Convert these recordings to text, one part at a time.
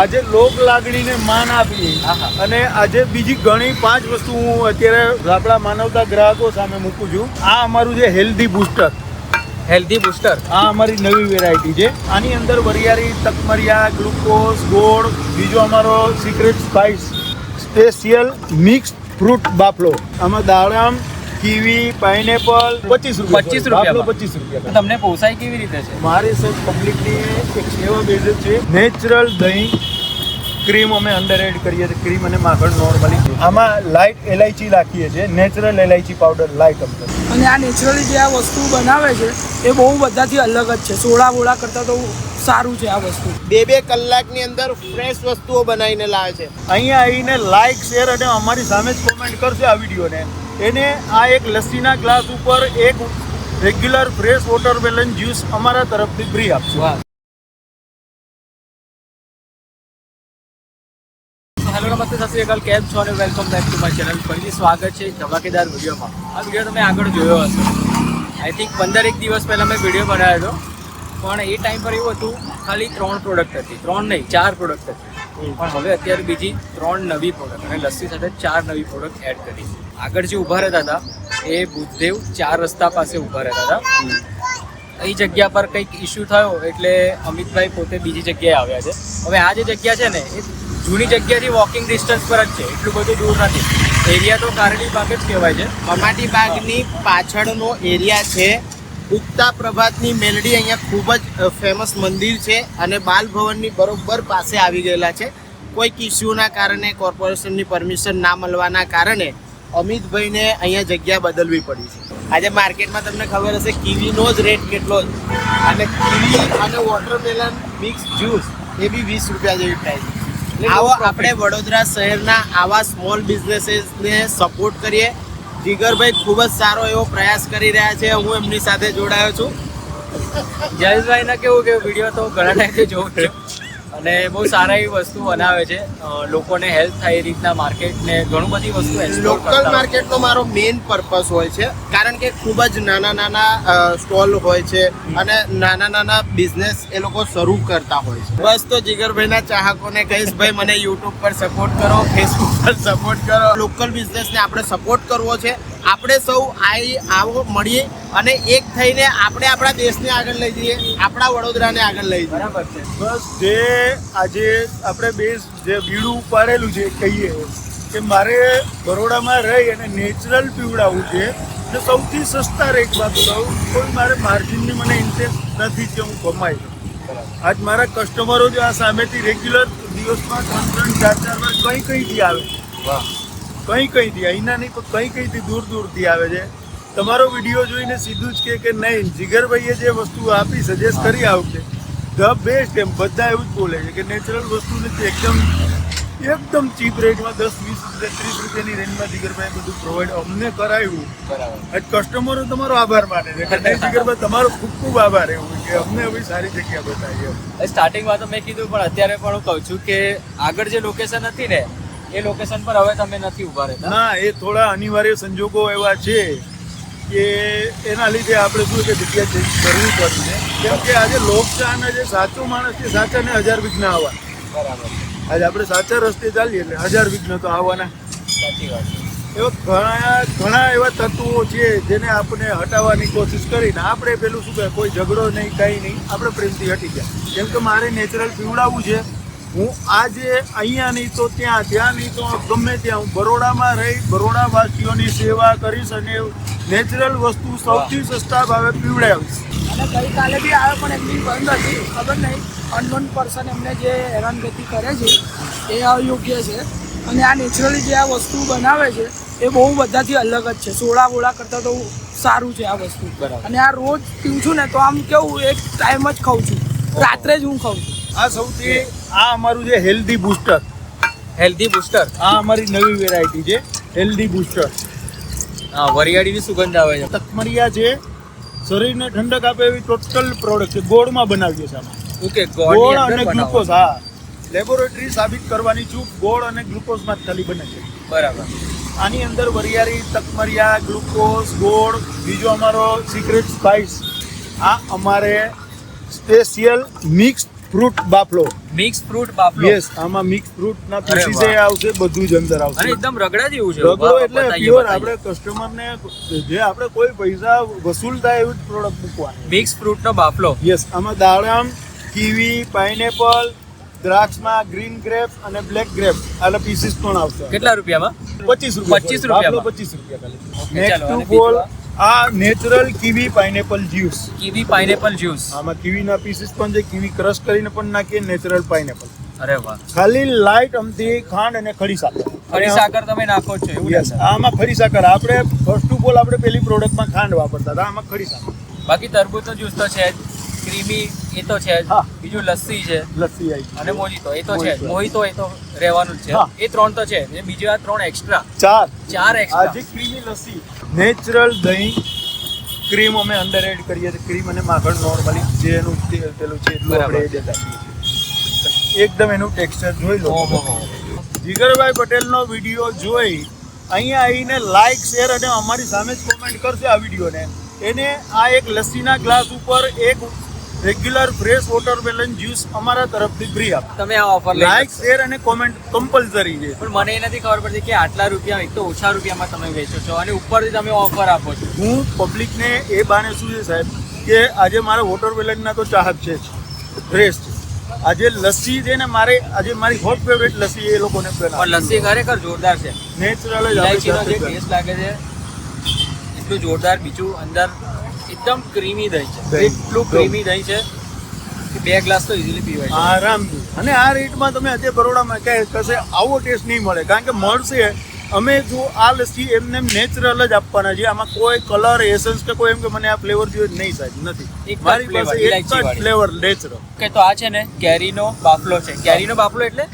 આજે લોક લાગણીને માન આપી આહા. અને આજે બીજી ઘણી પાંચ વસ્તુ હું અત્યારે આપણા માનવતા ગ્રાહકો સામે મૂકું છું. આ અમારું છે હેલ્ધી બૂસ્ટર હેલ્ધી બુસ્ટર આ અમારી નવી વેરાયટી છે. આની અંદર વરિયાળી તકમરિયા ગ્લુકોઝ ગોળ બીજો અમારો secret spice special mix fruit બાફલો. આમાં દાડમ કીવી પાઇનેપલ પચીસ રૂપિયા પચીસ રૂપિયા પચીસ રૂપિયા તમને પોસાય કેવી રીતે છે? મારી સર પબ્લિકની એક સેવા બેઝ છે નેચરલ દહીં ક્રીમ અમે અંડર એડ કરીએ છીએ ક્રીમ અને માખણ નોર્મલી આમાં લાઇટ એલાયચી નાખીએ છીએ નેચરલ એલાયચી પાવડર લાઇટ અમતર અને આ નેચરલી જે આ વસ્તુ બનાવે છે એ બહુ બધાથી અલગ જ છે. સોડા બોડા કરતાં તો સારું છે આ વસ્તુ. બે બે કલાકની અંદર ફ્રેશ વસ્તુઓ બનાવીને લાવે છે. અહીંયા આવીને લાઇક શેર અને અમારી સામે જ કોમેન્ટ કરશે આ વિડીયોને. એને આ એક લસ્સીના ગ્લાસ ઉપર એક રેગ્યુલર ફ્રેશ વોટરમેલન જ્યુસ અમારા તરફથી ફ્રી આપશું. હેલો, નમસ્તે, સત શ્રી અકાલ. કેમ છો અને welcome back to my channel. ફરીથી સ્વાગત છે ધમાકેદાર વિડીયોમાં. આ વીડિયો તમે આગળ જોયો હશે. આઈ થિંક પંદર એક દિવસ પહેલાં મેં વીડિયો બનાવ્યો હતો પણ એ ટાઈમ પર એવું હતું, ખાલી ત્રણ પ્રોડક્ટ હતી. ત્રણ નહીં, ચાર પ્રોડક્ટ હતી. પણ હવે અત્યારે બીજી ત્રણ નવી પ્રોડક્ટ અને લસ્સી સાથે ચાર નવી પ્રોડક્ટ એડ કરી. આગળ જે ઊભા રહેતા હતા એ બુદ્ધદેવ ચાર રસ્તા પાસે ઊભા રહેતા હતા. એ જગ્યા પર કંઈક ઇસ્યુ થયો એટલે અમિતભાઈ પોતે બીજી જગ્યાએ આવ્યા છે. હવે આ જે જગ્યા છે ને એ જૂની જગ્યાથી વોકિંગ ડિસ્ટન્સ પર જ છે એટલું બધું દૂર નથી. એરિયા તો કારેલી બાગ જ કહેવાય છે. કમાટી બાગની પાછળનો એરિયા છે ઉગતા પ્રભાતની મેલડી અહીંયા ખૂબ જ ફેમસ મંદિર છે અને બાલ ભવનની બરોબર પાસે આવી ગયેલા છે. કોઈક ઇસ્યુના કારણે કોર્પોરેશનની પરમિશન ના મળવાના કારણે અમિતભાઈને અહીંયા જગ્યા બદલવી પડી છે. આજે માર્કેટમાં તમને ખબર હશે કીવીનો જ રેટ કેટલો છે. અને કીવી અને વોટરમેલન મિક્સ જ્યુસ એ બી વીસ રૂપિયા જેવી પ્રાઇસ આવો આપણે વડોદરા શહેરના આવા સ્મોલ બિઝનેસીસને સપોર્ટ કરીએ. જીગરભાઈ ખૂબ જ સારો એવો પ્રયાસ કરી રહ્યા છે. હું એમની સાથે જોડાયો છું. જયેશભાઈના કેવું કે વીડિયો તો ઘણા ટાઈમથી જોઉં છું. અને બહુ સારા એવી વસ્તુ બનાવે છે. લોકોને હેલ્પ થાય એ રીતના માર્કેટ ને ઘણું બધી વસ્તુ લોકલ માર્કેટ. માર્કેટનો મારો મેઇન પર્પસ હોય છે. કારણ કે ખૂબ જ નાના નાના સ્ટોલ હોય છે અને નાના નાના બિઝનેસ એ લોકો શરૂ કરતા હોય છે. બસ તો જીગરભાઈના ચાહકોને કહીશ ભાઈ મને યુટ્યુબ પર સપોર્ટ કરો ફેસબુક પર સપોર્ટ કરો. લોકલ બિઝનેસને આપણે સપોર્ટ કરવો છે. આપણે સૌ આવી આવો મળીએ અને એક થઈને આપણે આપણા દેશને આગળ લઈ જઈએ આપણા વડોદરાને આગળ લઈ જઈએ. બરાબર છે. બસ જે આજે આપણે બે જે બીડું ઉપાડેલું છે કહીએ કે મારે બરોડામાં રહી અને નેચરલ પીવડાવવું છે તો સૌથી સસ્તા રેટમાં પીવડાવું કોઈ મારે માર્જિનની મને ઇન્ટરેસ્ટ નથી કે હું કમાઈ આજ મારા કસ્ટમરો જે આ સામેથી રેગ્યુલર દિવસમાં ત્રણ ત્રણ ચાર ચાર વાર કંઈ કંઈથી આવે. વાહ. કઈ કઈથી અહીંના નહીં પણ કઈ કઈથી દૂર દૂરથી આવે છે? તમારો વીડિયો જોઈને સીધું જ કે કે નહીં જીગરભાઈએ જે વસ્તુ આપી સજેસ્ટ કરી આવશે. ધ બેસ્ટ એમ બધા એવું જ બોલે છે કે નેચરલ વસ્તુ નથી એકદમ એકદમ ચીપ રેટમાં દસ વીસ રૂપિયા ત્રીસ રૂપિયાની રેન્જમાં જીગરભાઈ બધું પ્રોવાઈડ અમને કરાવ્યું બરાબર. કસ્ટમરો તમારો આભાર માને છે. કે જીગરભાઈ તમારો ખૂબ ખૂબ આભાર એવું કે અમને હવે સારી જગ્યા બતાવી સ્ટાર્ટિંગમાં તો મેં કીધું પણ અત્યારે પણ હું કહું છું કે આગળ જે લોકેશન હતી ને એ લોકેશન પર હવે તમે નથી ઊભા રહેતા? ના એ થોડા અનિવાર્ય સંજોગો એવા છે કે એના લીધે આપણે શું કે જગ્યા ચેન્જ કરવી પડશે. કેમ કે આજે લોકચાહના જે સાચો માણસ છે સાચાને હજાર વિઘ્ન આવવા બરાબર. આજે આપણે સાચા રસ્તે ચાલીએ એટલે હજાર વિઘ્ન તો આવવાના. સાચી વાત છે. એવા ઘણા ઘણા એવા તત્વો છે જેને આપણે હટાવવાની કોશિશ કરીને આપણે પેલું શું કહે કોઈ ઝઘડો નહીં કંઈ નહીં આપણે પ્રેમથી હટી ગયા. કેમ કે મારે નેચરલ પીવડાવવું છે. હું આજે અહીંયા નહીં તો ત્યાં ત્યાં નહીં તો ગમે ત્યાં. હું બરોડામાં રહી બરોડાવાસીઓની સેવા કરીશ અને નેચરલ વસ્તુ સૌથી સસ્તા ભાવે પીવડાવીશ. અને ગઈકાલે બી આવે પણ એમની બંધ હતી. ખબર નહીં. અનનોન પર્સન એમને જે હેરાનગતિ કરે છે એ અયોગ્ય છે. અને આ નેચરલી જે આ વસ્તુ બનાવે છે એ બહુ બધાથી અલગ જ છે. સોડા બોડા કરતાં તો સારું છે આ વસ્તુ. અને આ રોજ પીવું છું ને તો આમ કેવું એક ટાઈમ જ ખાઉં છું. રાત્રે જ હું ખાઉં છું. આ સૌથી આ અમારું છે હેલ્ધી બૂસ્ટર હેલ્ધી બુસ્ટર આ અમારી નવી વેરાયટી છે હેલ્ધી બૂસ્ટર હા વરિયાળીની સુગંધ આવે છે? તકમરિયા છે શરીરને ઠંડક આપે એવી ટોટલ પ્રોડક્ટ છે ગોળમાં બનાવીએ છીએ આમાં ઓકે ગોળ અને ગ્લુકોઝ હા. લેબોરેટરી સાબિત કરવાની ચૂપ ગોળ અને ગ્લુકોઝમાં જ ખાલી બને છે. બરાબર. આની અંદર વરિયાળી તકમરિયા ગ્લુકોઝ ગોળ બીજો અમારો સિક્રેટ સ્પાઇસ આ અમારે સ્પેશિયલ મિક્સ ફ્રૂટ બાફલો. મિક્સ ફ્રૂટ બાફલો. યસ આમાં મિક્સ ફ્રૂટ ના પીસીસ વાહ. આવશે બધું જ અંદર અને આવશે એકદમ રગડા જેવું છે. રગડો એટલે પ્યોર આપણે આપણે કસ્ટમરને જે આપણે કોઈ પૈસા વસૂલ થાય એવું જ પ્રોડક્ટ મૂકવાનું. મિક્સ ફ્રૂટ નો બાફલો. યસ આમાં દાડમ કીવી પાઇનેપલ દ્રાક્ષમાં ગ્રીન ગ્રેપ અને બ્લેક ગ્રેપ આના પીસીસ પણ આવશે. કેટલા રૂપિયામાં? પચીસ રૂપિયા 25 રૂપિયા. પચીસ રૂપિયા ખાલી. Next to bowl. આ natural kiwi pineapple juice kiwi pineapple juice આમાં કીવીના પીસીસ પણ છે કીવી ક્રશ કરીને પણ નાખીએ નેચરલ પાઇનેપલ અરે વાહ. ખાલી લાઈટ અમથી ખાંડ અને ખડી સાકર. ખરી સાકર તમે નાખો છો એવું આમાં ખડી સાકર. આપણે ફર્સ્ટ ઓફ ઓલ આપણે પેલી પ્રોડક્ટમાં ખાંડ વાપરતા હતા આમાં ખડી સાકર. બાકી તરબૂચનો જ્યુસ તો છે જ. ક્રીમી એ તો છે. બીજું લસ્સી છે. લસ્સી આવી અને મોજીતો એ તો છે. મોહિતો. એ તો રહેવાનું જ. છે. એ ત્રણ તો છે. બીજી આ ત્રણ એક્સ્ટ્રા ચાર. ચાર એક્સ્ટ્રા આજે ક્રીમી લસ્સી. નેચરલ દહીં ક્રીમ અમે અંદર એડ કરીએ છીએ. ક્રીમ અને માખણ નોર્મલી જે એનું પેલું છે એટલું આપણે એ દેતા એકદમ એનું ટેક્સચર જોઈ લો. જીગરભાઈ પટેલનો વીડિયો જોઈ અહીંયા આવીને લાઈક શેર અને અમારી સામે જ કોમેન્ટ કરશે આ વિડીયોને. એને આ એક લસ્સીના ગ્લાસ ઉપર એક રેગ્યુલર ફ્રેશ વોટરમેલન જ્યુસ અમારા તરફથી ફ્રી આપ. તમે આ ઓફર લઈ લાઈક શેર અને કોમેન્ટ કમ્પલસરી છે. પણ મને એ નથી ખબર પડતી કે આટલા રૂપિયા એક તો ઓછા રૂપિયામાં તમે વેચો છો અને ઉપરથી તમે ઓફર આપો છો. હું પબ્લિકને એ બાને શું છે સાહેબ કે આજે મારા વોટરમેલનના તો ચાહક છે ફ્રેશ છે. આજે લસ્સી છે ને મારે આજે મારી હોટ ફેવરેટ લસ્સી એ લોકોને પણ લસ્સી ખરેખર જોરદાર છે. નેચરલ જ જે ટેસ્ટ લાગે છે એટલું જોરદાર બીજું અંદર એકદમ ક્રીમી દહીં છે. એટલું ક્રીમી દહીં છે બે ગ્લાસ તો ઇઝીલી પીવાય આરામથી અને આ રેટમાં તમે આજે બરોડામાં કહે કશે આવો ટેસ્ટ નહીં મળે. કારણ કે મળશે. અમે જો આ લસ્સી એમને નેચરલ જ આપવાના છે આમાં કોઈ કલર એસન્સ કે કોઈ એમ કે મને આ ફ્લેવર જોઈએ નહીં સાહેબ. નથી. મારી પાસે એક જ ફ્લેવર નેચરલ કે તો આ છે ને કેરીનો બાફલો છે. કેરીનો બાફલો એટલે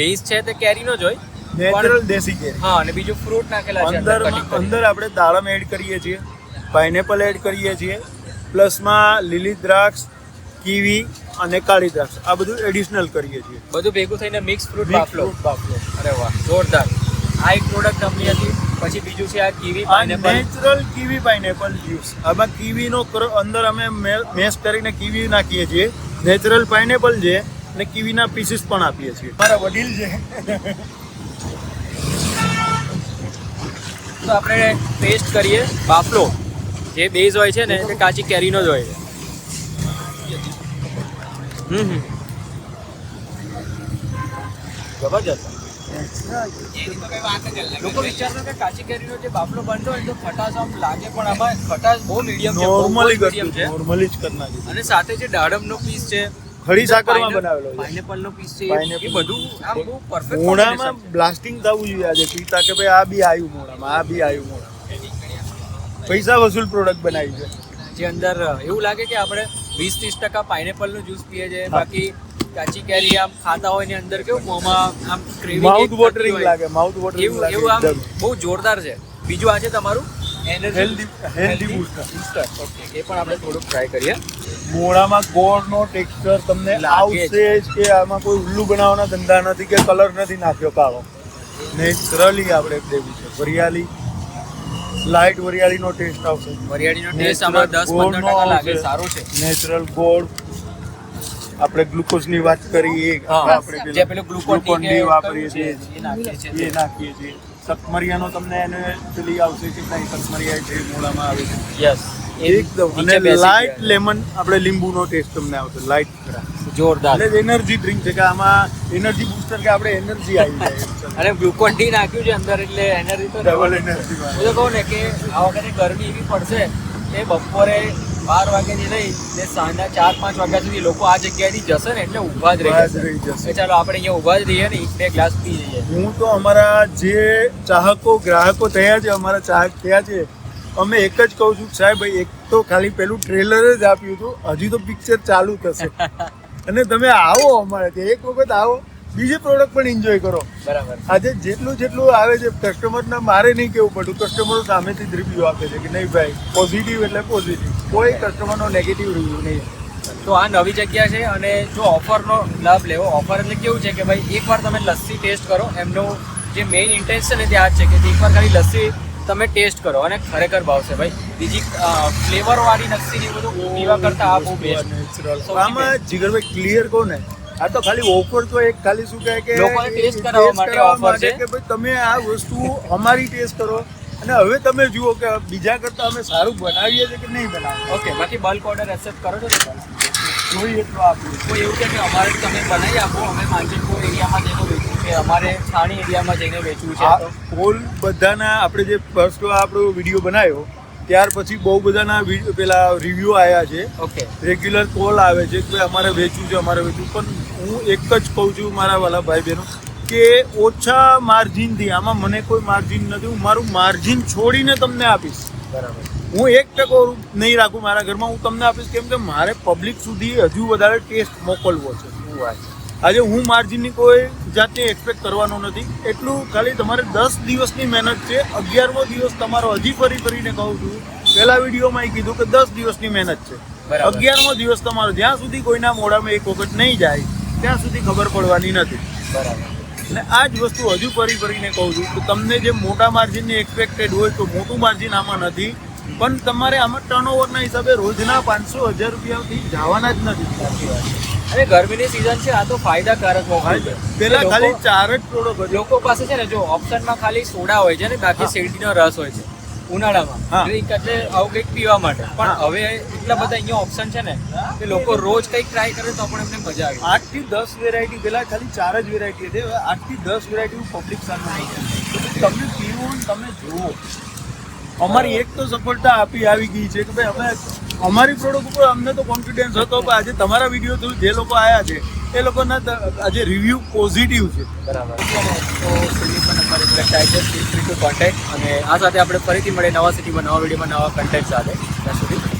બેઝ છે તે કેરીનો જ હોય. નેચરલ દેશી કેરી. હા અને બીજું ફ્રૂટ નાખેલા છે અંદર અંદર અંદર આપણે દાડમ એડ કરીએ છીએ. પાઇનેપલ એડ કરીએ છીએ પ્લસમાં લીલી દ્રાક્ષ કીવી અને કાળી દ્રાક્ષ. આ બધું એડિશનલ કરીએ છીએ. બધું ભેગું થઈને મિક્સ ફ્રૂટ બાફલો. બાફલો. અરે વાહ જોરદાર. આ એક પ્રોડક્ટ અમની હતી પછી બીજું છે આ kiwi pineapple natural kiwi pineapple juice આમાં કીવીનો અંદર અમે મેશ કરીને કીવી નાખીએ છીએ. નેચરલ પાઇનેપલ છે અને કીવીના પીસીસ પણ આપીએ છીએ. મારા વડીલ છે. તો આપણે ટેસ્ટ કરીએ બાફલો. જે બેઝ હોય છે ને તે કાચી કેરીનો જ હોય છે. હમ હમ. જબરજસ્ત. લોકો વિચારતા કે કાચી કેરીનો જે બાફલો બનતો હોય તો ખટાશ આમ લાગે પણ આમાં ખટાશ બહુ મીડિયમ છે નોર્મલી મીડિયમ છે. નોર્મલી જ કરી નાખીએ અને સાથે જે દાડમનો પીસ છે ખડી સાકરમાં બનાવેલો છે. પાઇનેપલ પીસ છે Pineapple. એ બધું આમ બહુ પરફેક્ટ મોઢામાં બ્લાસ્ટિંગ થવું જોઈએ આજે પીતા કે ભાઈ આ બી આવ્યું મોડામાં આ બી આવ્યું મોઢામાં. પૈસા વસૂલ પ્રોડક્ટ બનાવી છે. જે અંદર એવું લાગે કે આપણે વીસ ત્રીસ ટકા પાઇનેપલનું જ્યુસ પીએ છીએ. બાકી કાચી કેરી આમ ખાતા હોય ને અંદર કેવું મોંમાં આમ craving માઉથ વોટરિંગ લાગે માઉથ વોટરિંગ એવું લાગે એવું આમ બહુ જોરદાર છે. બીજું આ છે તમારું Healthy- healthy booster. Booster okay એ પણ આપણે થોડુંક ટ્રાય કરીએ. મોઢામાં ગોળનો ટેક્સચર તમને. આવશે જ. કે આમાં કોઈ ઉલ્લુ બનાવવાના ધંધા નથી કે કલર નથી નાખ્યો કાળો. નેચરલી આપણે દેવી છે. વરિયાળી લાઇટ વરિયાળીનો ટેસ્ટ આવશે. વરિયાળીનો ટેસ્ટ આમાં 10 15 ટકા લાગે સારો છે. નેચરલ ગોળ. આપણે ગ્લુકોઝની વાત કરી એ આપણે જે પેલું ગ્લુકોન ડી વાપરીએ છીએ. એ નાખીએ છીએ. સકમરિયાનો તમને એને પેલી આવશે કે નહીં સતમરિયા જે મોઢામાં આવે છે. યસ એકદમ. અને લાઇટ લેમન આપણે લીંબુનો ટેસ્ટ તમને આવશે. લાઇટ ખરા. જોરદાર. એટલે એનર્જી ડ્રિંક છે કે આમાં એનર્જી બૂસ્ટર કે આપણે એનર્જી આવી જાય. અને ગ્લુકોન ડી નાખ્યું છે અંદર એટલે એનર્જી તો ડબલ એનર્જી હું તો કહું ને કે આ વખતે ગરમી એવી પડશે કે બપોરે બાર વાગ્યાની નહીં ને સાંજના ચાર પાંચ વાગ્યા સુધી લોકો આ જગ્યાએથી જશે ને એટલે ઊભા જ રહી જશે. ચાલો આપણે અહીંયા ઊભા જ રહીએ ને બે ગ્લાસ પી જઈએ હું તો અમારા જે ચાહકો ગ્રાહકો થયા છે અમારા ચાહક થયા છે અમે એક જ કહું છું સાહેબ એક તો ખાલી પેલું ટ્રેલર જ આપ્યું હતું હજી તો પિક્ચર ચાલુ થશે. અને તમે આવો અમારે ત્યાં. એક વખત આવો. બીજી પ્રોડક્ટ પણ એન્જોય કરો. બરાબર. આજે જેટલું જેટલું આવે છે કસ્ટમરના મારે નહીં કેવું પડતું. કસ્ટમરો સામેથી જ રિવ્યુ આપે છે કે નહીં ભાઈ પોઝિટિવ એટલે પોઝિટિવ કોઈ કસ્ટમરનો નેગેટિવ રિવ્યુ નહીં. તો આ નવી જગ્યા છે અને જો ઓફરનો લાભ લેવો ઓફર એટલે કેવું છે કે ભાઈ એકવાર તમે લસ્સી ટેસ્ટ કરો એમનું જે મેઇન ઇન્ટેન્શન છે તે આ છે કે એકવાર ખાલી લસ્સી તમે ટેસ્ટ કરો અને ખરેખર ભાવશે ભાઈ. બીજી ફ્લેવર વાળી નસ્સી ને બધું પીવા કરતા આ બહુ બેસ્ટ આમાં જીગરભાઈ ક્લિયર કહો ને આ તો ખાલી ઓફર તો એક ખાલી શું કહે કે લોકોને ટેસ્ટ કરાવવા માટે ઓફર છે. કે ભાઈ તમે આ વસ્તુ અમારી ટેસ્ટ કરો. અને હવે તમે જુઓ કે બીજા કરતા અમે સારું બનાવીએ છીએ કે નહીં બનાવીએ ઓકે બાકી બલ્ક ઓર્ડર એક્સેપ્ટ કરો છો ને જોઈએ એટલું આપ્યું કોઈ એવું કે કે અમારે તમે બનાવી આપો અમે માંજલપુર એરિયામાં જઈને વેચવું છે અમારે છાણી એરિયામાં જઈને વેચવું છે હોલ બધાના આપણે જે ફર્સ્ટ આપણો વીડિયો બનાવ્યો ત્યાર પછી બહુ બધાના પેલા રિવ્યુ આવ્યા છે. ઓકે રેગ્યુલર કોલ આવે છે કે અમારે વેચવું છે અમારે વેચવું પણ હું એક જ કહું છું મારા વાલા ભાઈ બહેનો કે ઓછા માર્જિનથી આમાં મને કોઈ માર્જિન નથી હું મારું માર્જિન છોડીને તમને આપીશ. બરાબર. હું એક ટકો નહીં રાખું મારા ઘરમાં હું તમને આપીશ કેમ કે મારે પબ્લિક સુધી હજુ વધારે ટેસ્ટ મોકલવો છે. શું વાત આજે હું માર્જિનની કોઈ જાતની એક્સપેક્ટ કરવાનો નથી. એટલું ખાલી તમારે દસ દિવસની મહેનત છે. અગિયારમો દિવસ તમારો હજી ફરી ફરીને કહું છું. પહેલા વિડીયોમાં એ કીધું કે દસ દિવસની મહેનત છે. અગિયારમો દિવસ તમારો જ્યાં સુધી કોઈના મોઢામાં એક વખત નહીં જાય ત્યાં સુધી ખબર પડવાની નથી. બરાબર. અને આ જ વસ્તુ હજુ ફરી ફરીને કહું છું કે તમને જે મોટા માર્જિનની એક્સપેક્ટેડ હોય તો મોટું માર્જિન આમાં નથી. પણ તમારે આમાં ટર્નઓવરના હિસાબે રોજના પાંચસો હજાર રૂપિયાથી જવાના જ નથી. અને ગરમીની સિઝન છે આ તો ફાયદાકારક હોય છે. પેલા ખાલી ચાર જ પ્રોડક્ટ લોકો પાસે છે ને જો ઓપ્શનમાં ખાલી સોડા હોય છે ને બાકી શેરડીનો રસ હોય છે ઉનાળામાં. ડ્રિંક એટલે આવું કંઈક પીવા માટે. પણ હવે એટલા બધા અહીંયા ઓપ્શન છે ને કે લોકો રોજ કંઈક ટ્રાય કરે તો પણ એમને મજા આવે. આઠથી દસ વેરાયટી પેલા ખાલી ચાર જ વેરાયટી હતી. હવે આઠથી દસ વેરાયટી પબ્લિક સામે આવી છે. તમને તમે પીવો તમે જુઓ. અમારી એક તો સફળતા આપી આવી ગઈ છે કે ભાઈ અમે અમારી પ્રોડક્ટ ઉપર અમને તો કોન્ફિડન્સ હતો પણ આજે તમારા વીડિયો થ્રુ જે લોકો આવ્યા છે, એ લોકોના આજે રિવ્યુ પોઝિટિવ છે. બરાબર. તો ફીલ ફ્રી કોન્ટેક્ટ અને આ સાથે આપણે ફરીથી મળીએ નવા સિટીમાં નવા વિડીયોમાં નવા કન્ટેન્ટ સાથે. ત્યાં સુધી